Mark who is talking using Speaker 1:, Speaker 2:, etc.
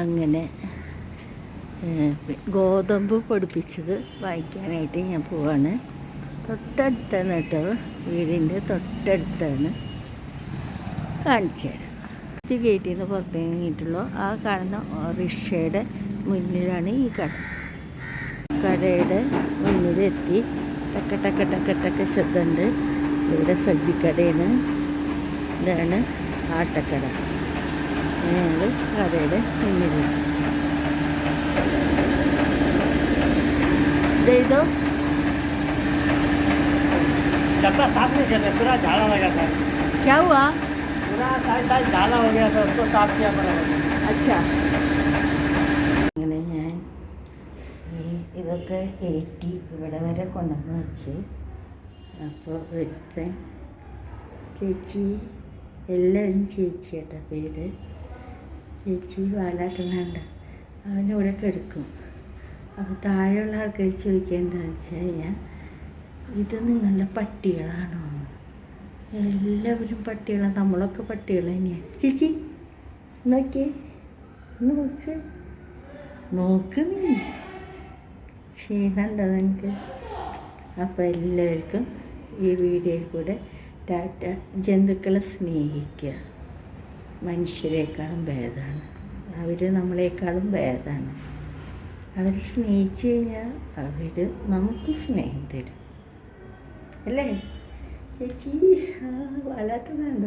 Speaker 1: അങ്ങനെ ഗോതമ്പ് പൊടിപ്പിച്ചത് വാങ്ങിക്കാനായിട്ട് ഞാൻ പോവാണ്. തൊട്ടടുത്താണ് കേട്ടോ വീടിന്റെ തൊട്ടടുത്താണ്. കാണിച്ചു ഫസ്റ്റ് ഗേറ്റിൽ നിന്ന് പുറത്തിറങ്ങിയിട്ടുള്ളൂ ആ കാണുന്ന റിക്ഷയുടെ മുന്നിലാണ് ഈ കട. കടയുടെ മുന്നിലെത്തി. ടക്ക ടക്ക ടക്ക ടക്ക ശബ്ദമുണ്ട്. ഇവിടെ സജ്ജിക്കടയാണ് ഇതാണ് ആട്ടക്കട. ഞങ്ങൾ കടയുടെ മുന്നിലെത്തി ഇതോ
Speaker 2: डब्बा साफ नहीं कर रहे पूरा झाला लगा था
Speaker 1: क्या हुआ
Speaker 2: पूरा साइज साइज झाला हो गया था उसको साफ किया पड़ा
Speaker 1: അച്ഛാ അങ്ങനെ ഞാൻ ഈ ഇതൊക്കെ ഏറ്റി ഇവിടെ വരെ കൊണ്ടുവന്ന് വെച്ച് അപ്പോൾ ഒരുത്തൻ ചേച്ചി എല്ലാവരും ചേച്ചി കേട്ടോ പേര് ചേച്ചി വാലാട്ടനാണ്ട് അവനിവിടെ കിടക്കും. അപ്പോൾ താഴെയുള്ള ആൾക്കാർ ചോദിക്കുക എന്താണെന്ന് വെച്ച് കഴിഞ്ഞാൽ ഇത് നിങ്ങളുടെ പട്ടികളാണോ? എല്ലാവരും പട്ടികളാണ് നമ്മളൊക്കെ പട്ടികൾ തന്നെയാണ് ചേച്ചി നോക്കിയേ. നോക്ക്. നോക്ക് നീ. ക്ഷീണമുണ്ടോ നിനക്ക്? അപ്പോൾ എല്ലാവർക്കും ഈ വീഡിയോയിൽ കൂടെ ടാറ്റ ജന്തുക്കളെ സ്നേഹിക്കുക. മനുഷ്യരെക്കാളും ഭേദമാണ്. അവർ നമ്മളെക്കാളും ഭേദമാണ്. അവർ സ്നേഹിച്ചു കഴിഞ്ഞാൽ അവർ നമുക്ക് സ്നേഹം തരും. അല്ലേ? ചേച്ചി വാലാട്ടം വേണ്ട